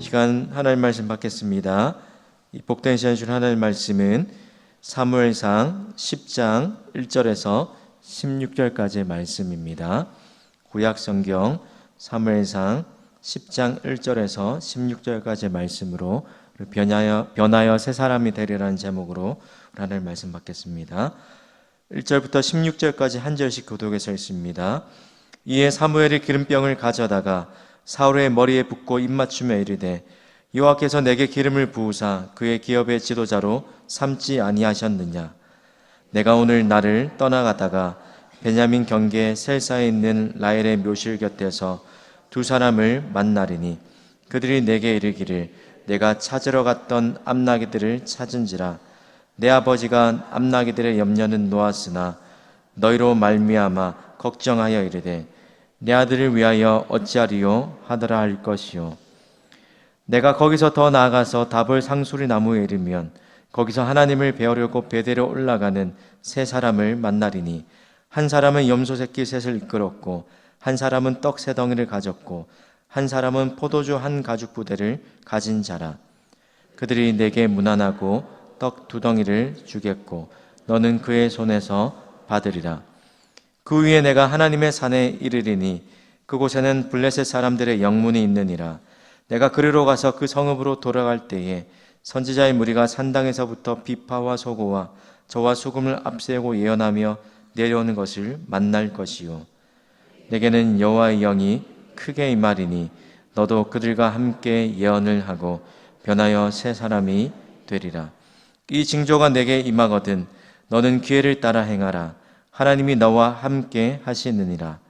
시간 하나님 말씀 받겠습니다. 이 복된 시간 줄 하나님 말씀은 사무엘상 10장 1절에서 16절까지의 말씀입니다. 구약 성경 사무엘상 10장 1절에서 16절까지의 말씀으로 변하여 변하여 새 사람이 되리라는 제목으로 하나님 말씀 받겠습니다. 1절부터 16절까지 한 절씩 교독해서 있습니다. 이에 사무엘이 기름병을 가져다가 사울의 머리에 붓고 입맞춤에 이르되 여호와께서 내게 기름을 부으사 그의 기업의 지도자로 삼지 아니하셨느냐? 내가 오늘 나를 떠나가다가 베냐민 경계 셀사에 있는 라헬의 묘실 곁에서 두 사람을 만나리니 그들이 내게 이르기를 내가 찾으러 갔던 암나기들을 찾은지라. 내 아버지가 암나기들의 염려는 놓았으나 너희로 말미암아 걱정하여 이르되 내 아들을 위하여 어찌하리요? 하더라 할 것이요. 내가 거기서 더 나아가서 답을 상수리 나무에 이르면 거기서 하나님을 배우려고 베델에 올라가는 세 사람을 만나리니 한 사람은 염소 새끼 셋을 이끌었고 한 사람은 떡 세 덩이를 가졌고 한 사람은 포도주 한 가죽 부대를 가진 자라. 그들이 내게 무난하고 떡 두 덩이를 주겠고 너는 그의 손에서 받으리라 그 위에 내가 하나님의 산에 이르리니 그곳에는 블레셋 사람들의 영문이 있느니라. 내가 그리로 가서 그 성읍으로 돌아갈 때에 선지자의 무리가 산당에서부터 비파와 소고와 저와 수금을 앞세우고 예언하며 내려오는 것을 만날 것이요. 내게는 여호와의 영이 크게 임하리니 너도 그들과 함께 예언을 하고 변하여 새 사람이 되리라. 이 징조가 내게 임하거든 너는 기회를 따라 행하라 하나님이 너와 함께 하시느니라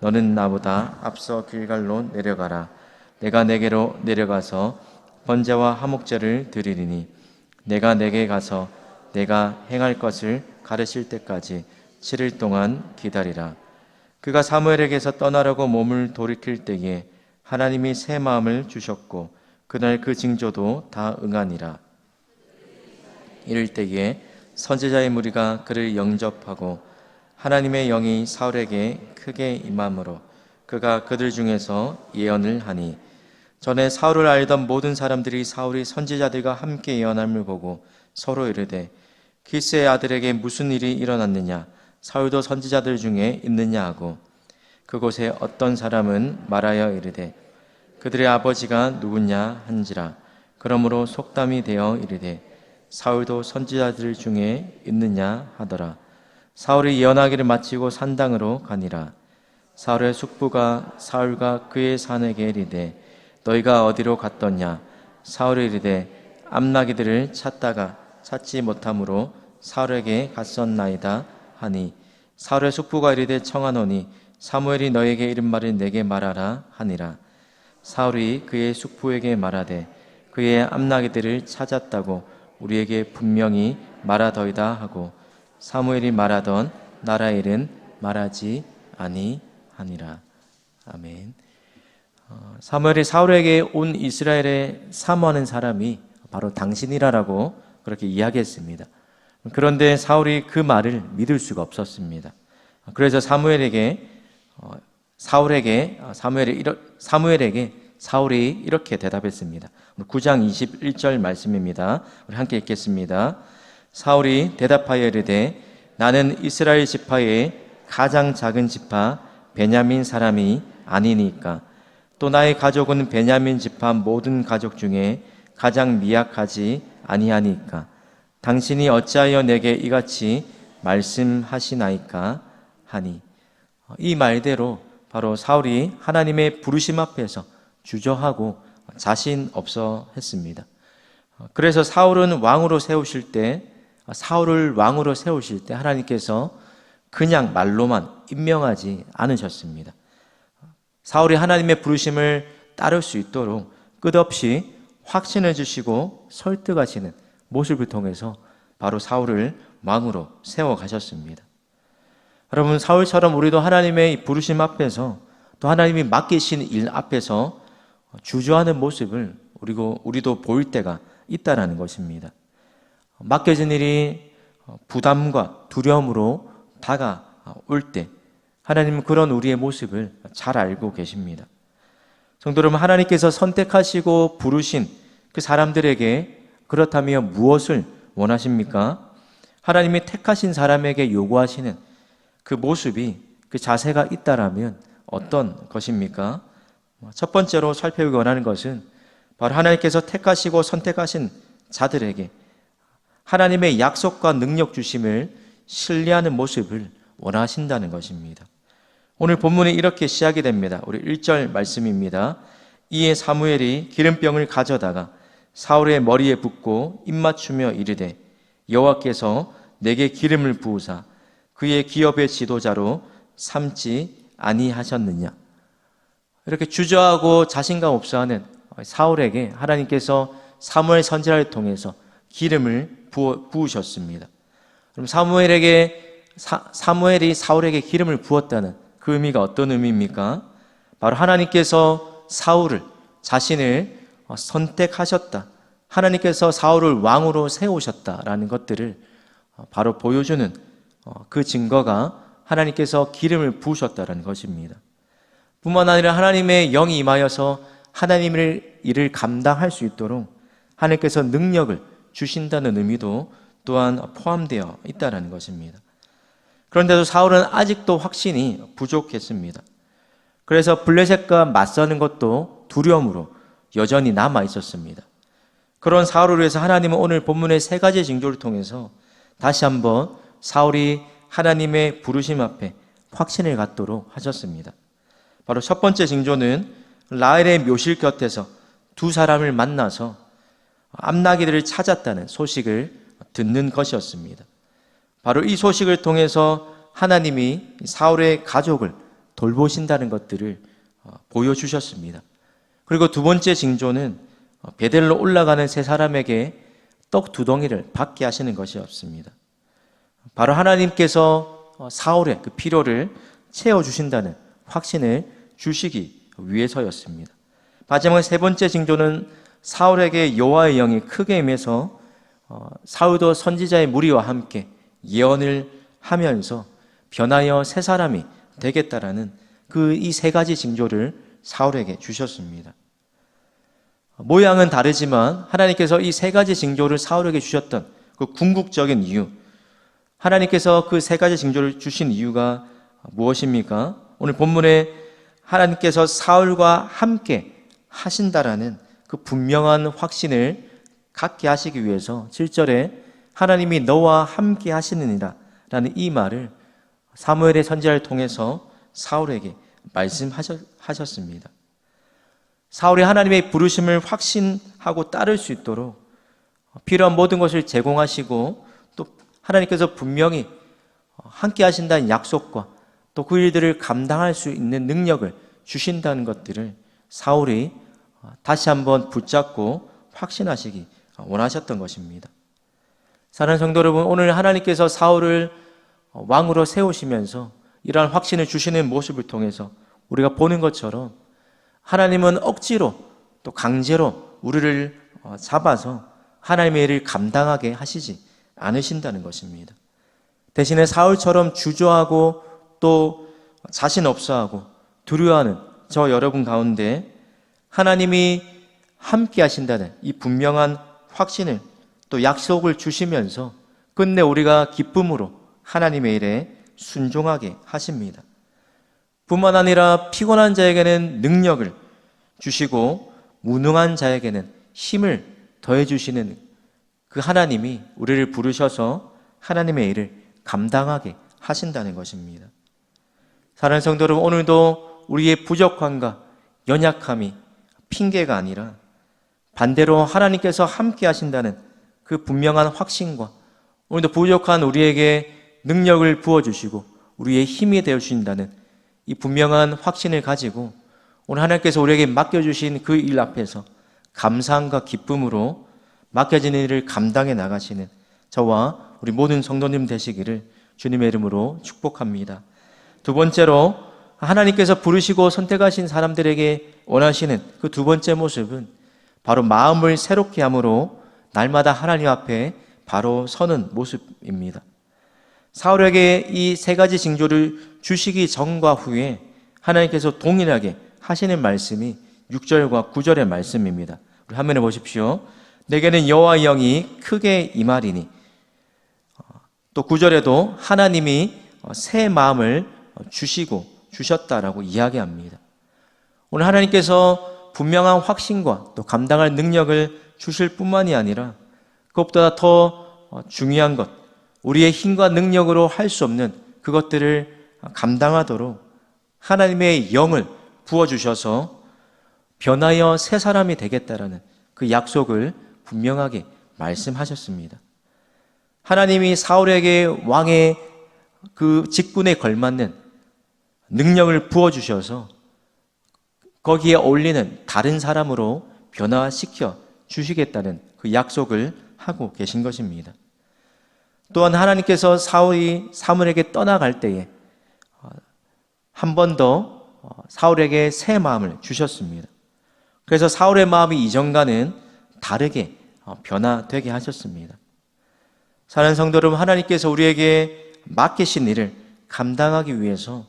너는 나보다 앞서 길갈로 내려가라 내가 내게로 내려가서 번제와 화목제를 드리리니 내가 내게 가서 내가 행할 것을 가르칠 때까지 7일 동안 기다리라. 그가 사무엘에게서 떠나려고 몸을 돌이킬 때에 하나님이 새 마음을 주셨고 그날 그 징조도 다 응하니라. 이럴 때에 선지자의 무리가 그를 영접하고 하나님의 영이 사울에게 크게 임함으로 그가 그들 중에서 예언을 하니 전에 사울을 알던 모든 사람들이 사울이 선지자들과 함께 예언함을 보고 서로 이르되 기스의 아들에게 무슨 일이 일어났느냐? 사울도 선지자들 중에 있느냐? 하고 그곳에 어떤 사람은 말하여 이르되 그들의 아버지가 누구냐? 한지라. 그러므로 속담이 되어 이르되 사울도 선지자들 중에 있느냐? 하더라 사울이 예언하기를 마치고 산당으로 가니라. 사울의 숙부가 사울과 그의 사내게 이르되 너희가 어디로 갔더냐? 사울이 이르되 암나기들을 찾다가 찾지 못함으로 사울에게 갔었나이다 하니 사울의 숙부가 이르되 청하노니 사무엘이 너에게 이른 말을 내게 말하라 하니라. 사울이 그의 숙부에게 말하되 그의 암나기들을 찾았다고 우리에게 분명히 말하더이다 하고 사무엘이 말하던 나라 일은 말하지 아니하니라 아멘. 어, 사무엘이 사울에게 온 이스라엘에 사모하는 사람이 바로 당신이라라고 그렇게 이야기했습니다. 그런데 사울이 그 말을 믿을 수가 없었습니다. 그래서 사무엘에게 어, 사울에게 어, 사무엘이 사무엘에게 사울이 이렇게 대답했습니다. 9장 21절 말씀입니다. 우리 함께 읽겠습니다. 사울이 대답하여 이르되 나는 이스라엘 지파의 가장 작은 지파 베냐민 사람이 아니니까. 또 나의 가족은 베냐민 지파 모든 가족 중에 가장 미약하지 아니하니까. 당신이 어찌하여 내게 이같이 말씀하시나이까 하니. 이 말대로 바로 사울이 하나님의 부르심 앞에서 주저하고 자신 없어 했습니다. 그래서 사울은 왕으로 세우실 때 사울을 왕으로 세우실 때 하나님께서 그냥 말로만 임명하지 않으셨습니다. 사울이 하나님의 부르심을 따를 수 있도록 끝없이 확신해 주시고 설득하시는 모습을 통해서 바로 사울을 왕으로 세워 가셨습니다. 여러분 사울처럼 우리도 하나님의 부르심 앞에서 또 하나님이 맡기신 일 앞에서 주저하는 모습을 우리도 보일 때가 있다라는 것입니다. 맡겨진 일이 부담과 두려움으로 다가올 때 하나님은 그런 우리의 모습을 잘 알고 계십니다. 성도 여러분, 하나님께서 선택하시고 부르신 그 사람들에게 그렇다면 무엇을 원하십니까? 하나님이 택하신 사람에게 요구하시는 그 모습이 그 자세가 있다라면 어떤 것입니까? 첫 번째로 살펴보기 원하는 것은 바로 하나님께서 택하시고 선택하신 자들에게 하나님의 약속과 능력 주심을 신뢰하는 모습을 원하신다는 것입니다. 오늘 본문이 이렇게 시작이 됩니다. 우리 1절 말씀입니다. 이에 사무엘이 기름병을 가져다가 사울의 머리에 붓고 입맞추며 이르되 여호와께서 내게 기름을 부으사 그의 기업의 지도자로 삼지 아니하셨느냐 이렇게 주저하고 자신감 없어하는 사울에게 하나님께서 사무엘 선지자를 통해서 기름을 부으셨습니다. 그럼 사무엘에게 사, 사무엘이 사울에게 기름을 부었다는 그 의미가 어떤 의미입니까? 바로 하나님께서 사울을 자신을 어, 선택하셨다. 하나님께서 사울을 왕으로 세우셨다라는 것들을 어, 바로 보여주는 어, 그 증거가 하나님께서 기름을 부으셨다라는 것입니다. 뿐만 아니라 하나님의 영이 임하여서 하나님의 일을 감당할 수 있도록 하나님께서 능력을 주신다는 의미도 또한 포함되어 있다는 것입니다. 그런데도 사울은 아직도 확신이 부족했습니다. 그래서 블레셋과 맞서는 것도 두려움으로 여전히 남아 있었습니다. 그런 사울을 위해서 하나님은 오늘 본문의 세 가지 징조를 통해서 다시 한번 사울이 하나님의 부르심 앞에 확신을 갖도록 하셨습니다. 바로 첫 번째 징조는 라헬의 묘실 곁에서 두 사람을 만나서 암나기들을 찾았다는 소식을 듣는 것이었습니다. 바로 이 소식을 통해서 하나님이 사울의 가족을 돌보신다는 것들을 어, 보여주셨습니다. 그리고 두 번째 징조는 어, 베델로 올라가는 세 사람에게 떡 두 덩이를 받게 하시는 것이었습니다. 바로 하나님께서 어, 사울의 그 필요를 채워주신다는 확신을 주시기 위해서였습니다. 마지막 세 번째 징조는 사울에게 여호와의 영이 크게 임해서 어, 사울도 선지자의 무리와 함께 예언을 하면서 변하여 새 사람이 되겠다라는 그 이 세 가지 징조를 사울에게 주셨습니다. 모양은 다르지만 하나님께서 이 세 가지 징조를 사울에게 주셨던 그 궁극적인 이유, 하나님께서 그 세 가지 징조를 주신 이유가 무엇입니까? 오늘 본문에 하나님께서 사울과 함께 하신다라는 그 분명한 확신을 갖게 하시기 위해서 7절에 하나님이 너와 함께 하시느니라 라는 이 말을 사무엘의 선지자를 통해서 사울에게 말씀하셨습니다. 사울이 하나님의 부르심을 확신하고 따를 수 있도록 필요한 모든 것을 제공하시고 또 하나님께서 분명히 함께 하신다는 약속과 또 그 일들을 감당할 수 있는 능력을 주신다는 것들을 사울이 다시 한번 붙잡고 확신하시기 원하셨던 것입니다. 사랑하는 성도 여러분, 오늘 하나님께서 사울을 왕으로 세우시면서 이러한 확신을 주시는 모습을 통해서 우리가 보는 것처럼 하나님은 억지로 또 강제로 우리를 어, 잡아서 하나님의 일을 감당하게 하시지 않으신다는 것입니다. 대신에 사울처럼 주저하고 또 자신 없어하고 두려워하는 저 여러분 가운데 하나님이 함께 하신다는 이 분명한 확신을 또 약속을 주시면서 끝내 우리가 기쁨으로 하나님의 일에 순종하게 하십니다. 뿐만 아니라 피곤한 자에게는 능력을 주시고 무능한 자에게는 힘을 더해 주시는 그 하나님이 우리를 부르셔서 하나님의 일을 감당하게 하신다는 것입니다. 사랑하는 성도 여러분, 오늘도 우리의 부족함과 연약함이 핑계가 아니라 반대로 하나님께서 함께 하신다는 그 분명한 확신과 오늘도 부족한 우리에게 능력을 부어주시고 우리의 힘이 되어 주신다는 이 분명한 확신을 가지고 오늘 하나님께서 우리에게 맡겨주신 그 일 앞에서 감사함과 기쁨으로 맡겨진 일을 감당해 나가시는 저와 우리 모든 성도님 되시기를 주님의 이름으로 축복합니다. 두 번째로 하나님께서 부르시고 선택하신 사람들에게 원하시는 그 두 번째 모습은 바로 마음을 새롭게 함으로 날마다 하나님 앞에 바로 서는 모습입니다. 사울에게 이 세 가지 징조를 주시기 전과 후에 하나님께서 동일하게 하시는 말씀이 6절과 9절의 말씀입니다. 우리 화면에 보십시오. 내게는 여호와 영이 크게 임하리니 어, 또 9절에도 하나님이 어, 새 마음을 어, 주시고 주셨다라고 이야기합니다. 오늘 하나님께서 분명한 확신과 또 감당할 능력을 주실 뿐만이 아니라 그것보다 더 어, 중요한 것, 우리의 힘과 능력으로 할 수 없는 그것들을 감당하도록 하나님의 영을 부어주셔서 변하여 새 사람이 되겠다라는 그 약속을 분명하게 말씀하셨습니다. 하나님이 사울에게 왕의 그 직분에 걸맞는 능력을 부어주셔서 거기에 어울리는 다른 사람으로 변화시켜 주시겠다는 그 약속을 하고 계신 것입니다. 또한 하나님께서 사울이 사물에게 떠나갈 때에 한 번 더 사울에게 새 마음을 주셨습니다. 그래서 사울의 마음이 이전과는 다르게 어, 변화되게 하셨습니다. 사랑하는 성도 여러분, 하나님께서 우리에게 맡기신 일을 감당하기 위해서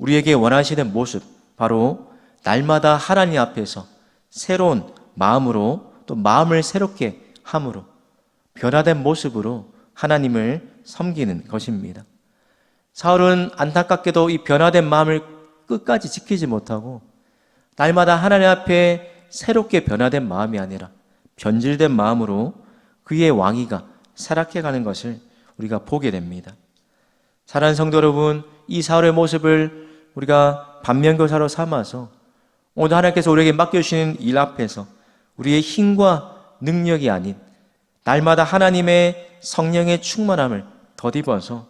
우리에게 원하시는 모습, 바로 날마다 하나님 앞에서 새로운 마음으로 또 마음을 새롭게 함으로 변화된 모습으로 하나님을 섬기는 것입니다. 사울은 안타깝게도 이 변화된 마음을 끝까지 지키지 못하고 날마다 하나님 앞에 새롭게 변화된 마음이 아니라 변질된 마음으로 그의 왕위가 쇠락해 가는 것을 우리가 보게 됩니다. 사랑하는 성도 여러분, 이 사울의 모습을 우리가 반면교사로 삼아서 오늘 하나님께서 우리에게 맡겨주시는 일 앞에서 우리의 힘과 능력이 아닌 날마다 하나님의 성령의 충만함을 덧입어서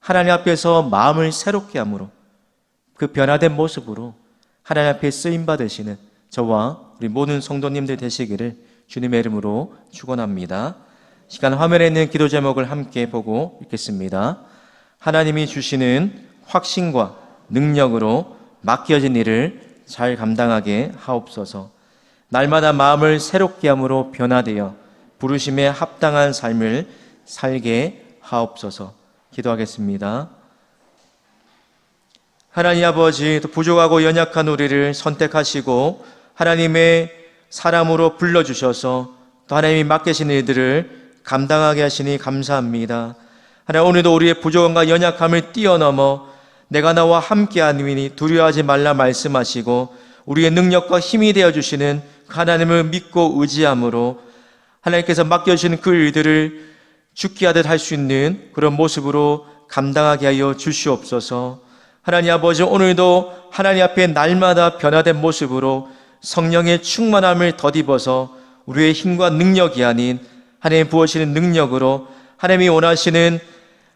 하나님 앞에서 마음을 새롭게 함으로 그 변화된 모습으로 하나님 앞에 쓰임 받으시는 저와 우리 모든 성도님들 되시기를 주님의 이름으로 축원합니다. 시간 화면에 있는 기도 제목을 함께 보고 읽겠습니다. 하나님이 주시는 확신과 능력으로 맡겨진 일을 잘 감당하게 하옵소서. 날마다 마음을 새롭게 함으로 변화되어 부르심에 합당한 삶을 살게 하옵소서. 기도하겠습니다. 하나님 아버지, 또 부족하고 연약한 우리를 선택하시고 하나님의 사람으로 불러주셔서 또 하나님이 맡기신 일들을 감당하게 하시니 감사합니다. 하나님 오늘도 우리의 부족함과 연약함을 뛰어넘어 내가 나와 함께하니 두려워하지 말라 말씀하시고 우리의 능력과 힘이 되어 주시는 그 하나님을 믿고 의지함으로 하나님께서 맡겨 주시는 그 일들을 죽게 하듯 할 수 있는 그런 모습으로 감당하게 하여 주시옵소서. 하나님 아버지 오늘도 하나님 앞에 날마다 변화된 모습으로 성령의 충만함을 덧입어서 우리의 힘과 능력이 아닌 하나님 부어시는 능력으로 하나님이 원하시는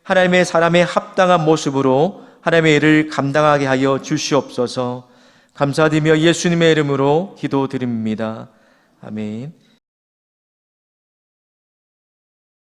하나님의 사람의 합당한 모습으로 하나님의 일을 감당하게 하여 주시옵소서 감사드리며 예수님의 이름으로 기도드립니다. 아멘.